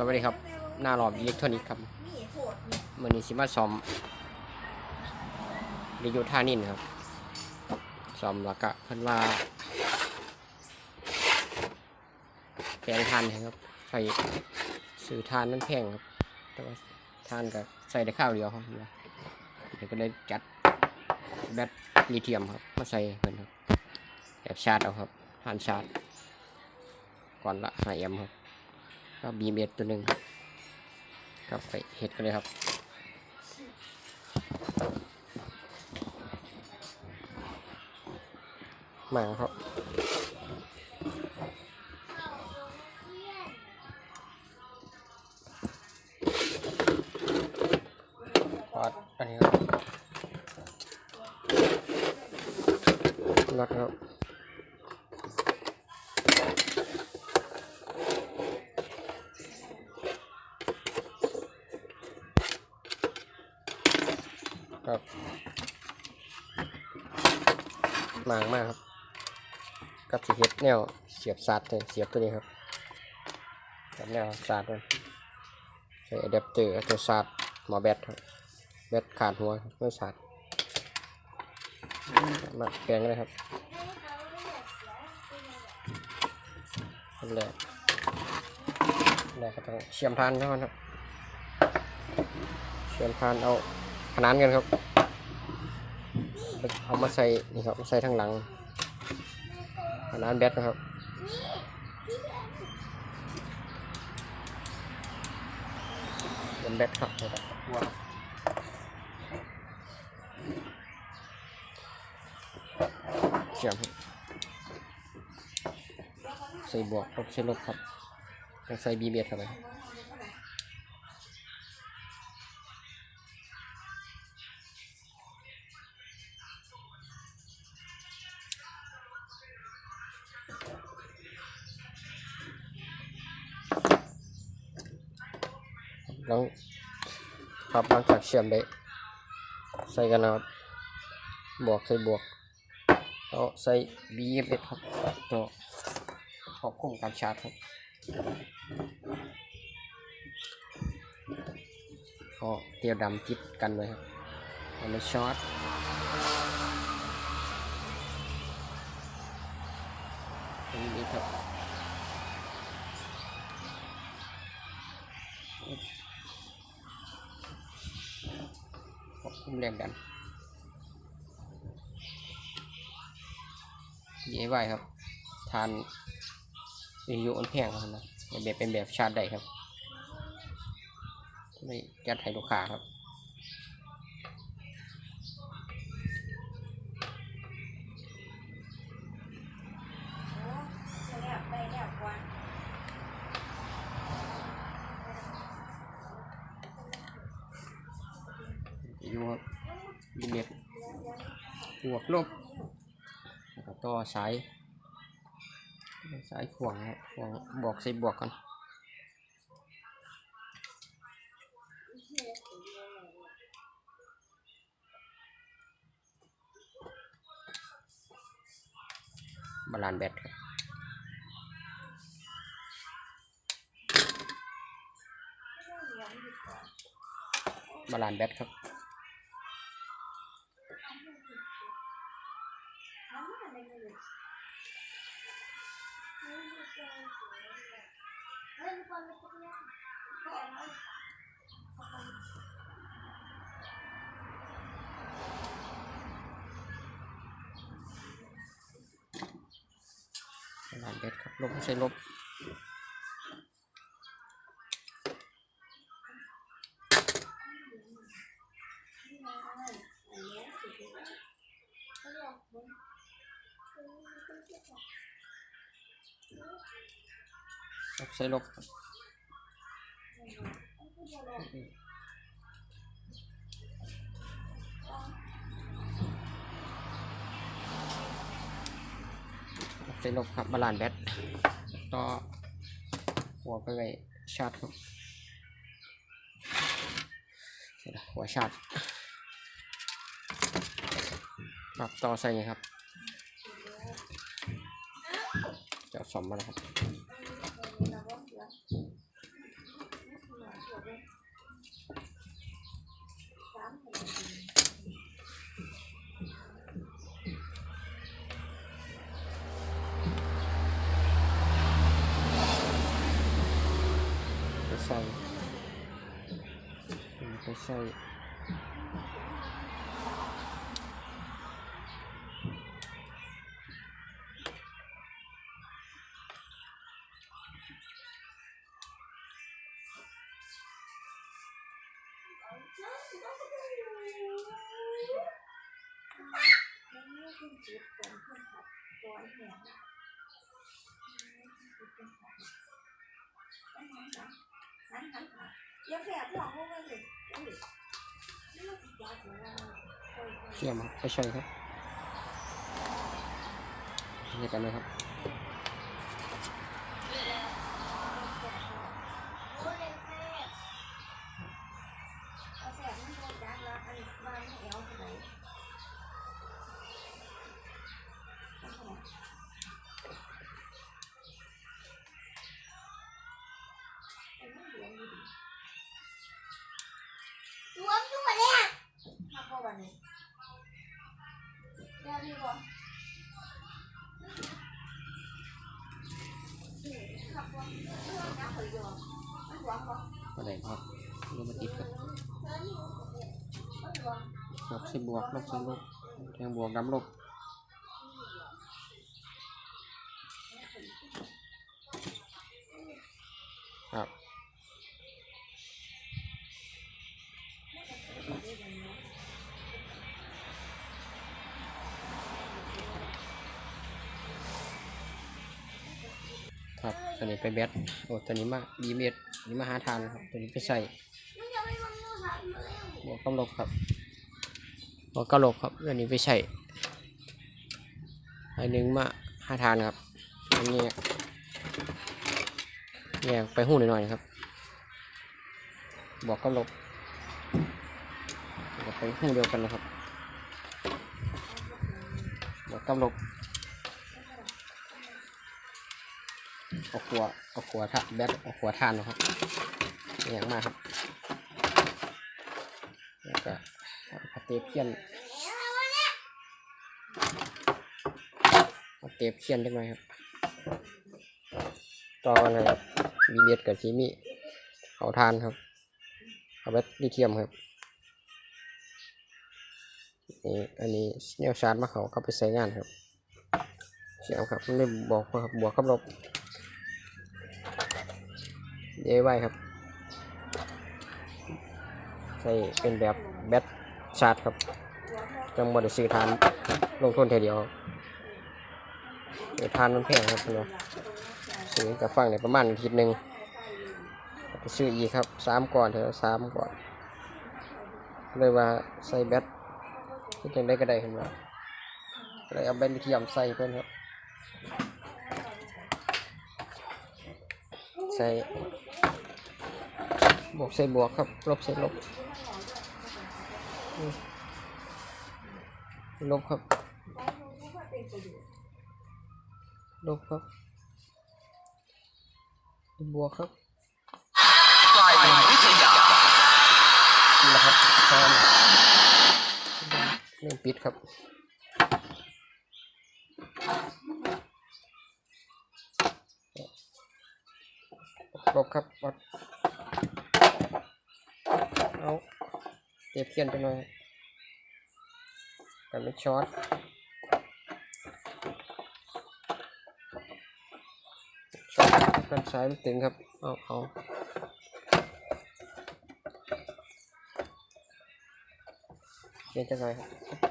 สวัสดีครับ หน้าหลอบอิเล็กทรอนิกส์ครับมันนี้สิมาซ่อมรีโยธานินครับซ่อมแล้วก็เพิ่นว่าแพงทานครับใส่ซื้อทานนั้นแพงครับ แต่ว่าทานก็ใส่ได้ข้าวเดียวครับเดี๋ยวก็เลยจัดแบตลิเธียมครับมาใส่เพิ่นครับแบบชาร์จเอาครับทานชาร์จก่อนละหาแอมครับ ก็บีเมตัวหนึ่งครับก็ไปเห็ดกันเลยครับมาครับ ครับมางมากครับกับสีเฮ็ดแนวเสียบสาดเลยเสียบตัวนี้ครับกับแนวสาดมันใช้อะแดปเตอร์ตัวสาดหมอแบตครับแบตขาดหัวครับไม่สาดมาแปลงเลยครับอันแรกอันแรกก็ต้องเชื่อมทานเท่านั้นครับเชื่อมทานเอา นานกันครับ เอามาใส่นี่ครับใส่ทั้งหลังขนานแบตนะครับเป็นแบตครับรับตัวเชื่อมครับใส่บวกลบใส่ลบครับแล้วใส่บีเบียดเข้าไป ครับแล้วครับหลังจากเชื่อมได้ใส่กันนะครับบวกใส่บวกแล้วใส่ BFS ครับตัวขอบคุมการชาร์จครับก็เตียวดำจิตกันไว้ครับเอามาช็อตตรงนี้ครับ คุมแรงดันเย้ไว้ครับ ทานวิทยุอันแพงครับนะแบบเป็นแบบชาร์จได้ครับไม่จัดให้ลูกค้าครับ อยู่ครับยินเด็ดบวกลบแล้วก็ต่อสายสายขวางขวางบอกใส่บวกกันบาลานแบตครับบาลานแบตครับ บาลานซ์แบตครับลบไม่ใช่ลบลบใช้ลบครับ ลบใช้ลบครับบาลานซ์แบตต่อหัวไปไว้ชาร์จครับหัวชาร์จปรับต่อใส่ไงครับ จะสมมาแล้วครับ ใส่ไปใส่อย่าแฝงหลอกพวกมั นเลยเชื่อมครับไปใส่ครับนี่กันเลยครับเอา บ่ก็ได้ครับลงมาติดครับมันหวังลบใส่บวกลบใส่ลบแทงบวกดำลบครับ ครับ ตัวนี้ไปแบตโอ้ตัวนี้มาบีเมดนี่มาหาทานครับ ตัวนี้ไปใส่มันจะไม่มามูสันเลยบวกกำลบครับบวกกำลบครับตัวนี้ไปใส่อันนึงมาหาทานครับ อันนี้แยกไปหู้หน่อยๆครับบวกกำลบแล้วก็ไปหู้เดียวกันนะครับบวกกำลบ เอาขวเอาขวทะแบตเอาขวทานนะครับอย่างมากครับแล้วก็เอาเทปเขียนเอาเทปเขียนจังหน่อยครับ ต่อนเลยครับวีเลียดกับชีมีเขาทานครับเอาแบตลิเทียมครับนี่อันนี้แนวชาร์จมาเขาเข้าไปใช้งานครับเสียงครับไม่บอกครับบวกกับลบ เดี๋ยวไว้ครับ ใส่เป็นแบบแบตชาร์จครับจังบไดซื้อทานลงทุนเทเดียวเดี๋ยวทานมันแพงครับเนาะซื้อกับฟังเนี่ยประมาณอาทิตย์หนึ่งไปซื้ออีกครับสามก่อนเถอะสามก่อน เลยว่าใส่แบตที่จังได้ก็ได้ขึ้นไหมเลยเอาแบตลิเทียมใส่เพื่อนครับ ใส่บวกใส่บวกครับ ลบใส่ลบ ลบครับ ลบครับ บวกครับนี่แหละครับพร้อมเริ่มปิดครับ ลบครับวัดเอาเตียบเขี้ยนไปหน่อยกันไม่ช็อตช็อตกันสายไม่ตึงครับ เอาเอาเขียนจะไงครับ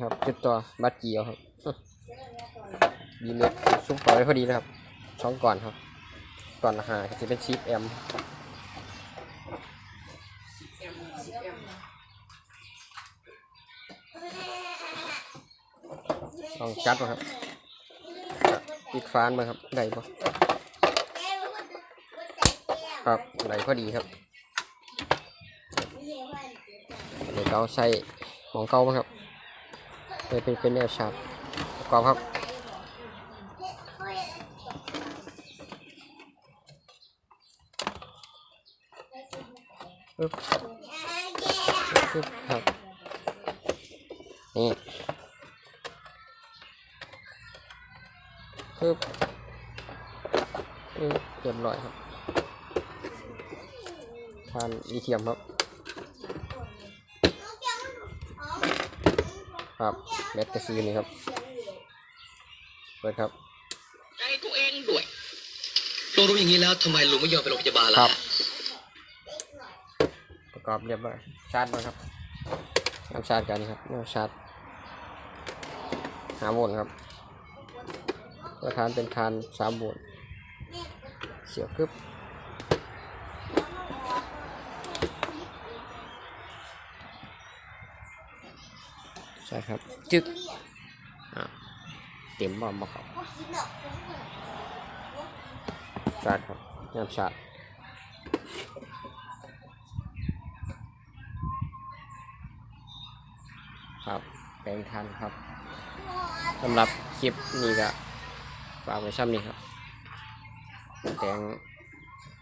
ครับนี่ครับจุดตัวบัตรเกียวครับดีเม็ดซุปต่อไว้พอดีนะครับสองก่อนครับ ก่อนหาจะเป็นชีฟแอมลองจัดมาครับปิดฟานมาครับได้ปะครับได้พอดีครับเดี๋ยวเราใส่หมองเก่ามาครับ เป็นเป็นเป็นแนวชาร์ประกอบครับปึ๊บปึ๊บครับ นี่ปึ๊บปึ๊บเรียบร้อยครับทานดีเทียมครับ ครับ แบตกระซีนี่ครับเปิดครับใจตัวเองด้วยลุงรู้อย่างนี้แล้วทำไมลุงไม่ยอมไปโรงพยาบาลครัล่ะบประกอบเรียบร้อยชาร์จมาครับน้ำชาร์จกันนี่ครับน้ำชาร์จหาโวลต์ครับตัวทานเป็นทานสามโวลต์เสียบกึบ ใช่ครับ จึกอะเต็มบอมบ่ครับชาร์จครับน้ำชาร์จครับแปลงทันครับสำหรับคลิปนี้ก็ฝากไว้ช่ำนี้ครับแปลง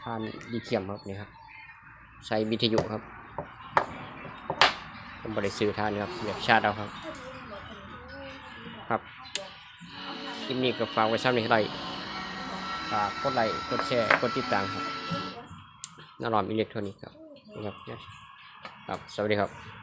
ทานดีเทียมครับนี่ครับ ใช้วิทยุครับ ผมบริสื่อทานครับแบบชาติเอาครับ ครับ คลิปนี้ก็ฝากไว้ช่ำนี้ไรฝากกดไลค์กดแชร์กดติดตามครับนารอมอิเล็กทรอนิกส์ครับนี่ครับ ครับ สวัสดีครับ